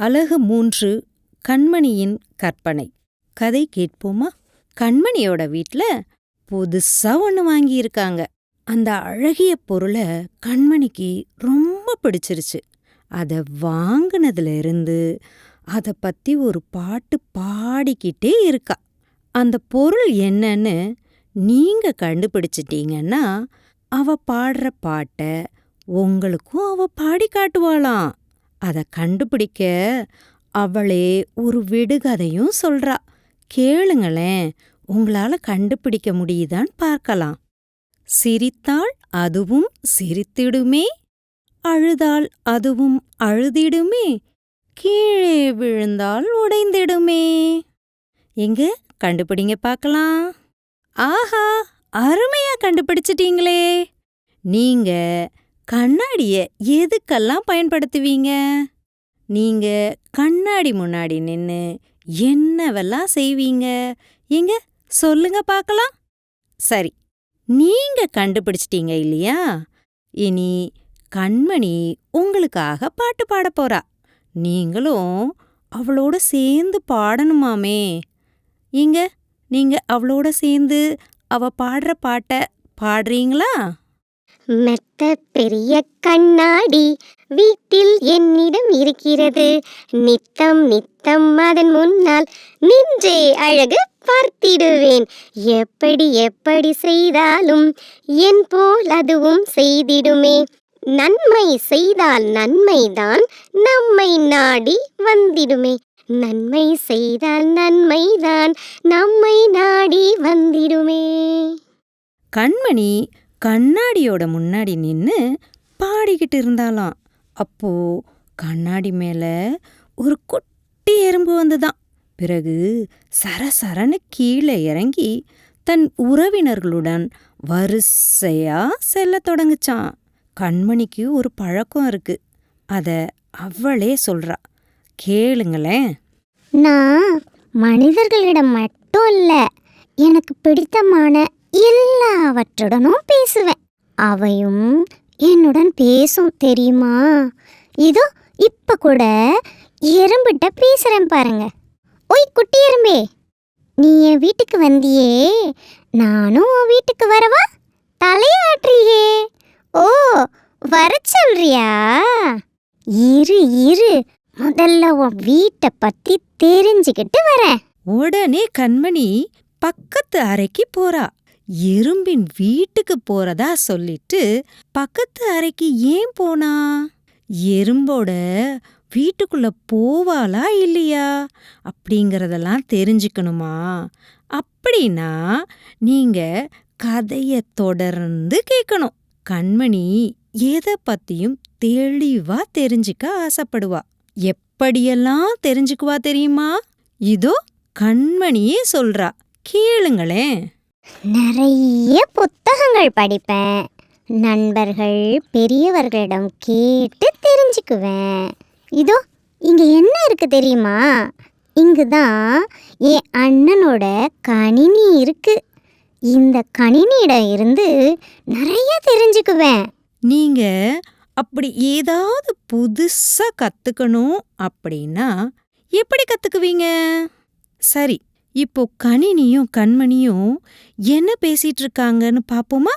அழகு மூன்று கண்மணியின் கற்பனை. கதை கேட்போமா? கண்மணியோட வீட்ல புதுசா ஒன்று வாங்கியிருக்காங்க. அந்த அழகிய பொருளை கண்மணிக்கு ரொம்ப பிடிச்சிருச்சு. அதை வாங்கினதுல இருந்து அதை பத்தி ஒரு பாட்டு பாடிக்கிட்டே இருக்கா. அந்த பொருள் என்னன்னு நீங்க கண்டுபிடிச்சிட்டீங்கன்னா அவ பாடுற பாட்டை உங்களுக்கும் அவ பாடி காட்டுவாளாம். அதை கண்டுபிடிக்க அவளே ஒரு விடுகதையும் சொல்றா. கேளுங்களேன் உங்களால கண்டுபிடிக்க முடியுதான்னு பார்க்கலாம். சிரித்தாள் அதுவும் சிரித்திடுமே. அழுதால் அதுவும் அழுதிடுமே. கீழே விழுந்தால் உடைந்திடுமே. எங்க? கண்டுபிடிங்க பார்க்கலாம். ஆஹா அருமையா கண்டுபிடிச்சிட்டீங்களே. நீங்க கண்ணாடிய எதுக்கெல்லாம் பயன்படுத்துவீங்க? நீங்க கண்ணாடி முன்னாடி நின்னு என்னவெல்லாம் செய்வீங்க? எங்க சொல்லுங்க பார்க்கலாம். சரி நீங்க கண்டுபிடிச்சிட்டீங்க இல்லையா? இனி கண்மணி உங்களுக்காக பாட்டு பாட போறா. நீங்களும் அவளோட சேர்ந்து பாடணுமாமே. இங்க நீங்க அவளோட சேர்ந்து அவ பாடுற பாட்டை பாடுறீங்களா? மெத்த பெரிய கண்ணாடி வீட்டில் என்னிடம் இருக்கிறது. நித்தம் நித்தம் அதன் முன்னால் நின்றே அழகு பார்த்திடுவேன். எப்படி எப்படி செய்தாலும் என் போல் அதுவும் செய்திடுமே. நன்மை செய்தால் நன்மைதான் நம்மை நாடி வந்திடுமே. நன்மை செய்தால் நன்மைதான் நம்மை நாடி வந்திடுமே. கண்மணி கண்ணாடியோட முன்னாடி நின்று பாடிக்கிட்டு இருந்தாலாம் அப்போது கண்ணாடி மேல ஒரு குட்டி எறும்பு வந்துதான். பிறகு சரசரன்னு கீழே இறங்கி தன் உறவினர்களுடன் வரிசையா செல்ல தொடங்குச்சான் கண்மணிக்கு ஒரு பழக்கம் இருக்கு. அதை அவளே சொல்றா. கேளுங்களேன். நான் மனிதர்களிடம் மட்டும் இல்லை எனக்கு பிடித்தமான எல்லாவற்றுடனும் பேசுவேன். அவையும் என்னுடன் பேசும் தெரியுமா? இதோ இப்ப கூட எறும்பிட்ட பேசுறேன் பாருங்க. ஓய் குட்டி எறும்பே! நீ என் வீட்டுக்கு வந்தியே? நானும் உன் வீட்டுக்கு வரவா? தலையாட்டுறியே! ஓ வர சொல்றியா? இரு இரு. முதல்ல உன் வீட்டை பத்தி தெரிஞ்சுக்கிட்டு வரேன். உடனே கண்மணி பக்கத்து அறைக்கு போறா. எறும்பின் வீட்டுக்கு போறதா சொல்லிட்டு பக்கத்து அறைக்கு ஏன் போனா? எறும்போட வீட்டுக்குள்ள போவாளா இல்லையா? அப்படிங்கறதெல்லாம் தெரிஞ்சுக்கணுமா? அப்படின்னா நீங்க கதைய தொடர்ந்து கேட்கணும் கண்மணி எதை பத்தியும் தெளிவா தெரிஞ்சுக்க ஆசைப்படுவா. எப்படியெல்லாம் தெரிஞ்சுக்குவா தெரியுமா? இதோ கண்மணியே சொல்றா. கேளுங்களேன். நிறைய புத்தகங்கள் படிப்பேன். நண்பர்கள் பெரியவர்களிடம் கேட்டு தெரிஞ்சுக்குவேன். இதோ இங்கே என்ன இருக்குது தெரியுமா? இங்குதான் என் அண்ணனோட கணினி இருக்குது இந்த கணினியிடம் இருந்து நிறைய தெரிஞ்சுக்குவேன். நீங்க அப்படி ஏதாவது புதுசா கத்துக்கணும் அப்படின்னா எப்படி கத்துக்குவீங்க? சரி இப்போ கணினியும் கண்மணியும் என்ன பேசிட்டு இருக்காங்கன்னு பாப்போமா?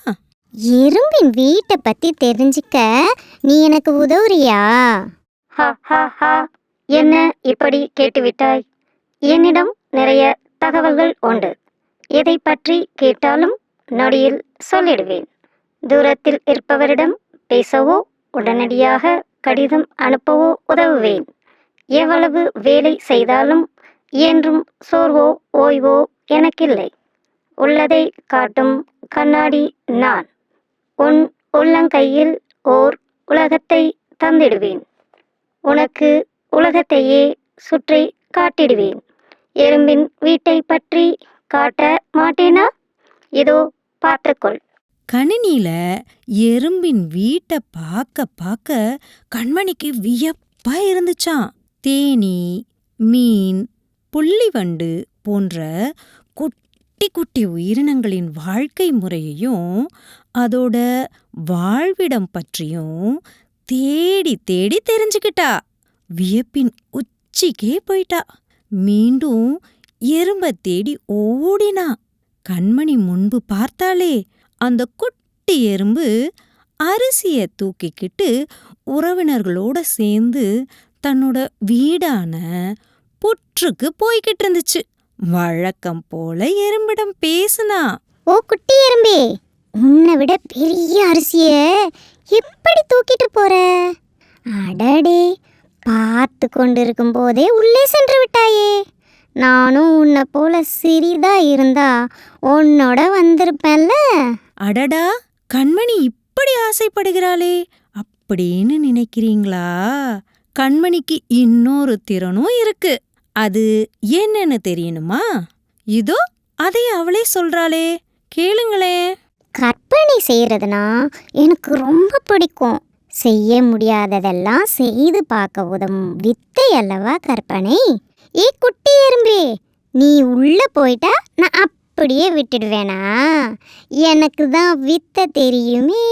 எறும்பின் வீட்டை பத்தி தெரிஞ்சுக்க நீ எனக்கு உதவுறியா? என்ன இப்படி கேட்டுவிட்டாய்? என்னிடம் நிறைய தகவல்கள் உண்டு. எதை பற்றி கேட்டாலும் நொடியில் சொல்லிடுவேன். தூரத்தில் இருப்பவரிடம் பேசவோ உடனடியாக கடிதம் அனுப்பவோ உதவுவேன். எவ்வளவு வேலை செய்தாலும் என்றும் சோர்வோ ஓய்வோ எனக்கில்லை. உள்ளதை காட்டும் கண்ணாடி நான். உன் உள்ளங்கையில் ஓர் உலகத்தை தந்திடுவேன். உனக்கு உலகத்தையே சுற்றி காட்டிடுவேன். எறும்பின் வீட்டை பற்றி காட்ட மாட்டேனா? இதோ பார்த்துக்கொள். கணினியில எறும்பின் வீட்டை பார்க்க பார்க்க கண்மணிக்கு வியப்பா இருந்துச்சான் தேனி மீன் புள்ளிவண்டு போன்ற குட்டி குட்டி உயிரினங்களின் வாழ்க்கை முறையையும் அதோட வாழ்விடம் பற்றியும் தேடி தேடி தெரிஞ்சுக்கிட்டா. வியப்பின் உச்சிக்கே போயிட்டா. மீண்டும் எறும்ப தேடி ஓடினா. கண்மணி முன்பு பார்த்தாலே அந்த குட்டி எறும்பு அரிசிய தூக்கிக்கிட்டு உறவினர்களோட சேர்ந்து தன்னோட வீடான புற்றுக்கு போய்கிட்டு இருந்துச்சு வழக்கம் போல எறும்பிடம் பேசுனா. ஓ குட்டி எறும்பே உன்னை விட பெரிய அரிசிய எப்படி தூக்கிட்டு போற? அடடே பார்த்து கொண்டிருக்கும் போதே உள்ளே சென்று விட்டாயே. நானும் உன்னை போல சிறிதா இருந்தா உன்னோட வந்திருப்பேன்ல. அடடா கண்மணி இப்படி ஆசைப்படுகிறாளே. அப்படின்னு நினைக்கிறீங்களா? கண்மணிக்கு இன்னொரு திறனும் இருக்கு. அது என்னன்னு தெரியணுமா? இதோ அதை அவளே சொல்றாளே. கேளுங்களே. கற்பனை செய்யறதுனா எனக்கு ரொம்ப பிடிக்கும். செய்ய முடியாததெல்லாம் செய்து பார்க்க உதவும் வித்தை அல்லவா கற்பனை? ஏ குட்டி எறும்பே நீ உள்ள போயிட்டா நான் அப்படியே விட்டுடுவேனா? எனக்கு தான் வித்தை தெரியுமே.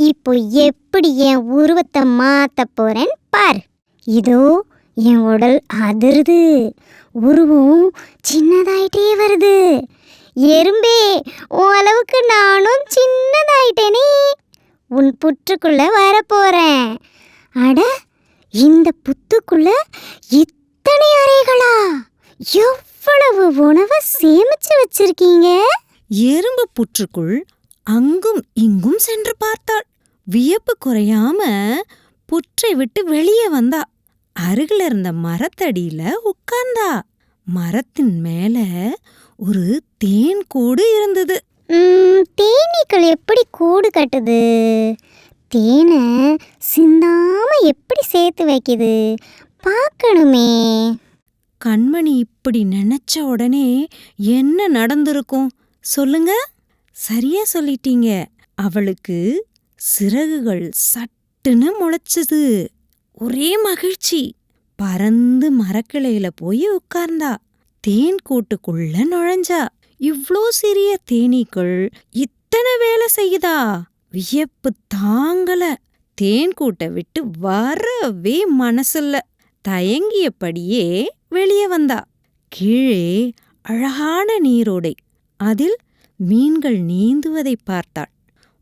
இப்போ எப்படி என் உருவத்தை மாற்ற போறேன் பார். இதோ என் உடல் அதிருது. உருவம் சின்னதாயிட்டே வருது. எறும்பே உன் அளவுக்கு நானும் சின்னதாயிட்டேனே. உன் புற்றுக்குள்ள வரப்போறேன். அட இந்த புத்துக்குள்ள இத்தனை அறைகளா? எவ்வளவு உணவை சேமிச்சு வச்சிருக்கீங்க? எறும்பு புற்றுக்குள் அங்கும் இங்கும் சென்று பார்த்தாள். வியப்பு குறையாம புற்றை விட்டு வெளியே வந்தா. அருகில இருந்த மரத்தடியில உட்கார்ந்தா மரத்தின் மேல ஒரு தேன் கூடு இருந்தது. தேனீக்கள் எப்படி கூடு கட்டுது? தேனை சிந்தாம எப்படி சேர்த்து வைக்குது? பார்க்கணுமே. கண்மணி இப்படி நினைச்ச உடனே என்ன நடந்திருக்கும்? சொல்லுங்க. சரியா சொல்லிட்டீங்க. அவளுக்கு சிறகுகள் சட்டுன்னு முளைச்சது. ஒரே மகிழ்ச்சி. பறந்து மரக்கிளையில போய் உட்கார்ந்தா. தேன் கூட்டுக்குள்ள நுழைஞ்சா. இவ்ளோ சிறிய தேனீக்கள் இத்தனை வேலை செய்யுதா? வியப்பு தாங்கல. தேன் கூட்டை விட்டு வரவே மனசில்ல. தயங்கியபடியே வெளியே வந்தா. கீழே அழகான நீரோடை. அதில் மீன்கள் நீந்துவதை பார்த்தாள்.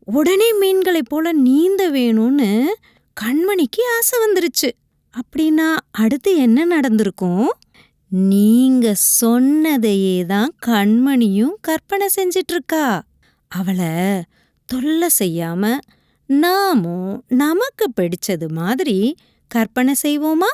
உடனே மீன்களைப் போல நீந்த வேணும்னு கண்மணிக்கு ஆசை வந்துருச்சு. அப்படின்னா அடுத்து என்ன நடந்திருக்கும்? நீங்க சொன்னதையே தான் கண்மணியும் கற்பனை செஞ்சிட்டு இருக்கா அவளை தொல்லை செய்யாம நாமும் நமக்கு பிடிச்சது மாதிரி கற்பனை செய்வோமா?